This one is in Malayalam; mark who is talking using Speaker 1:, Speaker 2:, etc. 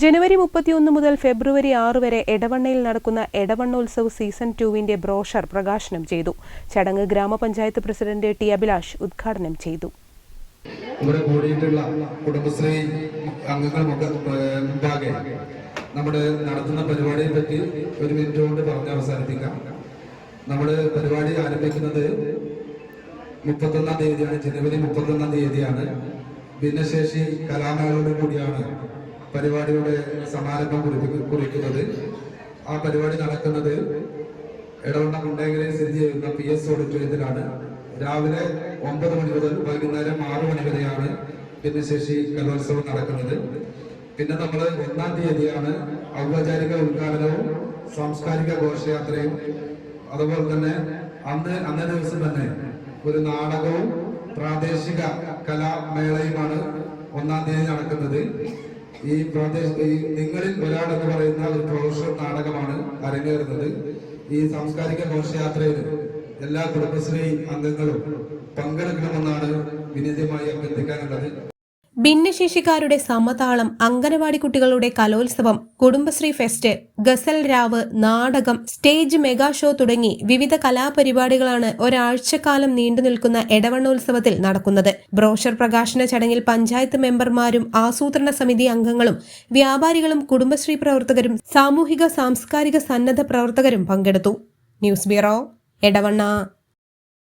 Speaker 1: ജനുവരി മുപ്പത്തിയൊന്ന് മുതൽ ഫെബ്രുവരി ആറ് വരെ എടവണ്ണയിൽ നടക്കുന്ന എടവണ്ണോത്സവ് സീസൺ ടുവിന്റെ ബ്രോഷർ പ്രകാശനം ചെയ്തു. ചടങ്ങ് ഗ്രാമപഞ്ചായത്ത് പ്രസിഡന്റ് ടി അഭിലാഷ് ഉദ്ഘാടനം ചെയ്തു.
Speaker 2: കുടുംബശ്രീ നമ്മുടെ നടത്തുന്ന പരിപാടിയെ പറ്റി ഒരു പരിപാടി ആരംഭിക്കുന്നത് മുപ്പത്തൊന്നാം തീയതിയാണ് ജനുവരി മുപ്പത്തൊന്നാം തീയതിയാണ്. ഭിന്നശേഷി കലാമേളയോട് കൂടിയാണ്. പരിപാടിയുടെ സമാരംഭം കുറിപ്പി- കുറിക്കുന്നത്. ആ പരിപാടി നടക്കുന്നത് എടവണ്ണ കുണ്ടേങ്കരയിൽ സ്ഥിതി ചെയ്യുന്ന പി എസ് ഓഡിറ്റോറിയത്തിലാണ്. രാവിലെ ഒമ്പത് മണി മുതൽ വൈകുന്നേരം ആറു മണി വരെയാണ് ഭിന്നശേഷി കലോത്സവം നടക്കുന്നത്. പിന്നെ നമ്മൾ ഒന്നാം തീയതിയാണ് ഔപചാരിക ഉദ്ഘാടനവും സാംസ്കാരിക ഘോഷയാത്രയും. അതുപോലെ തന്നെ അന്ന് അന്നേ ദിവസം തന്നെ ഒരു നാടകവും പ്രാദേശിക കലാമേളയുമാണ് ഒന്നാം തീയതി നടക്കുന്നത്. ഈ പ്രാദേശിക ഈ നിങ്ങളിൽ ഒരാൾ എന്ന് പറയുന്ന ഒരു പ്രൊഫഷണൽ നാടകമാണ് അരങ്ങേറുന്നത്. ഈ സാംസ്കാരിക ഘോഷയാത്രയിൽ എല്ലാ കുടുംബശ്രീ അംഗങ്ങളും പങ്കെടുക്കണമെന്നാണ് വിനീതമായി അഭ്യർത്ഥിക്കാനുള്ളത്.
Speaker 1: ഭിന്നശേഷിക്കാരുടെ സമതാളം അങ്കനവാടി കുട്ടികളുടെ കലോത്സവം കുടുംബശ്രീ ഫെസ്റ്റ് ഗസൽ രാവ് നാടകം സ്റ്റേജ് മെഗാ ഷോ തുടങ്ങി വിവിധ കലാപരിപാടികളാണ് ഒരാഴ്ചക്കാലം നീണ്ടു നിൽക്കുന്ന എടവണ്ണോത്സവത്തിൽ നടക്കുന്നത്. ബ്രോഷർ പ്രകാശന ചടങ്ങിൽ പഞ്ചായത്ത് മെമ്പർമാരും ആസൂത്രണ സമിതി അംഗങ്ങളും വ്യാപാരികളും കുടുംബശ്രീ പ്രവർത്തകരും സാമൂഹിക സാംസ്കാരിക സന്നദ്ധ പ്രവർത്തകരും പങ്കെടുത്തു. News bureau Edavanna.